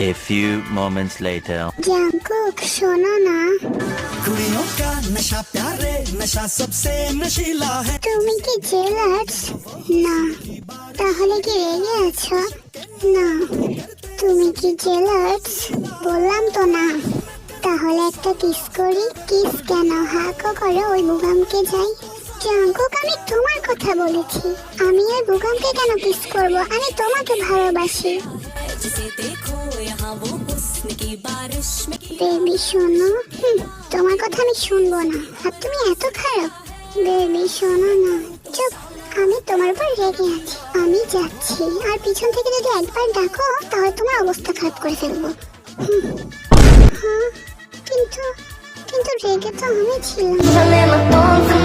A few moments later. Jungkook শোনো না কুড়িও কা নেশা প্যারে নেশা সবসে নশিলা है। তুমি কি জেলাস না তাহলে কি রেগে আছো না তুমি কি জেলাস বললাম তো না তাহলে একটা কিস করি কিস কেন? হাকো করে ওই বুগামকে যাই। জাঙ্কুক আমি তোমার কথা বলেছি। আমি ওই বুগামকে কেন কিস করব? আমি তোমাকে ভালোবাসি। বেবি শোনো তোমার কথা আমি শুনব না আর তুমি এত খারাপ বেবি শোনো না চুপ আমি তোমার উপর রেগে আছি আমি যাচ্ছি আর পিছন থেকে যদি একবার ডাকো তাহলে তোমার অবস্থা খারাপ করে ফেলব কিন্তু কিন্তু রেগে তো আমি ছিলাম